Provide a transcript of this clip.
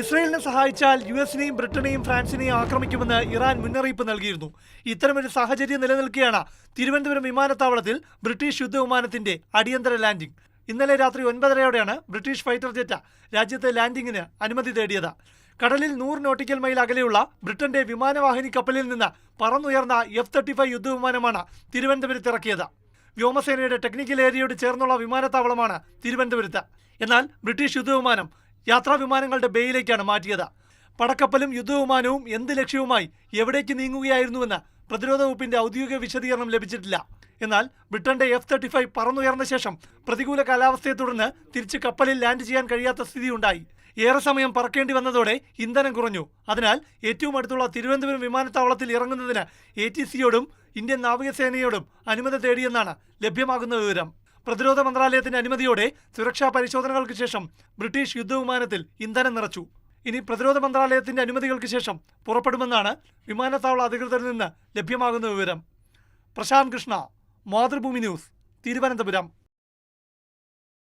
ഇസ്രയേലിനെ സഹായിച്ചാൽ U എസിനെയും ബ്രിട്ടനെയും ഫ്രാൻസിനെയും ആക്രമിക്കുമെന്ന് Iran മുന്നറിയിപ്പ് നൽകിയിരുന്നു. ഇത്തരമൊരു സാഹചര്യം നിലനിൽക്കെയാണ് തിരുവനന്തപുരം വിമാനത്താവളത്തിൽ ബ്രിട്ടീഷ് യുദ്ധവിമാനത്തിന്റെ അടിയന്തര ലാൻഡിംഗ്. ഇന്നലെ രാത്രി ഒൻപതരയോടെയാണ് ബ്രിട്ടീഷ് ഫൈറ്റർ ജെറ്റ് രാജ്യത്തെ ലാൻഡിംഗിന് അനുമതി തേടിയത്. കടലിൽ നൂറ് നോട്ടിക്കൽ മൈൽ അകലെയുള്ള ബ്രിട്ടന്റെ വിമാനവാഹിനി കപ്പലിൽ നിന്ന് പറന്നുയർന്ന എഫ് തേർട്ടി ഫൈവ് യുദ്ധവിമാനമാണ് തിരുവനന്തപുരത്ത് ഇറക്കിയത്. വ്യോമസേനയുടെ ടെക്നിക്കൽ ഏരിയയോട് ചേർന്നുള്ള വിമാനത്താവളമാണ് തിരുവനന്തപുരത്ത്. എന്നാൽ ബ്രിട്ടീഷ് യുദ്ധവിമാനം യാത്രാ വിമാനങ്ങളുടെ ബേയിലേക്കാണ് മാറ്റിയത്. പടക്കപ്പലും യുദ്ധവിമാനവും എന്ത് ലക്ഷ്യവുമായി എവിടേക്ക് നീങ്ങുകയായിരുന്നുവെന്ന് പ്രതിരോധ വകുപ്പിന്റെ ഔദ്യോഗിക വിശദീകരണം ലഭിച്ചിട്ടില്ല. എന്നാൽ ബ്രിട്ടന്റെ എഫ് തേർട്ടി ഫൈവ് പറന്നുയർന്ന ശേഷം പ്രതികൂല കാലാവസ്ഥയെ തുടർന്ന് തിരിച്ച് കപ്പലിൽ ലാൻഡ് ചെയ്യാൻ കഴിയാത്ത സ്ഥിതിയുണ്ടായി. ഏറെ സമയം പറക്കേണ്ടി വന്നതോടെ ഇന്ധനം കുറഞ്ഞു. അതിനാൽ ഏറ്റവും അടുത്തുള്ള തിരുവനന്തപുരം വിമാനത്താവളത്തിൽ ഇറങ്ങുന്നതിന് എ ടി സിയോടും ഇന്ത്യൻ നാവികസേനയോടും അനുമതി തേടിയെന്നാണ് ലഭ്യമാകുന്ന വിവരം. പ്രതിരോധ മന്ത്രാലയത്തിന്റെ അനുമതിയോടെ സുരക്ഷാ പരിശോധനകൾക്ക് ശേഷം ബ്രിട്ടീഷ് യുദ്ധവിമാനത്തിൽ ഇന്ധനം നിറച്ചു. ഇനി പ്രതിരോധ മന്ത്രാലയത്തിന്റെ അനുമതികൾക്ക് ശേഷം പുറപ്പെടുമെന്നാണ് വിമാനത്താവള അധികൃതരിൽ നിന്ന് ലഭ്യമാകുന്ന വിവരം. പ്രശാന്ത് കൃഷ്ണ മാതൃഭൂമി ന്യൂസ് തിരുവനന്തപുരം.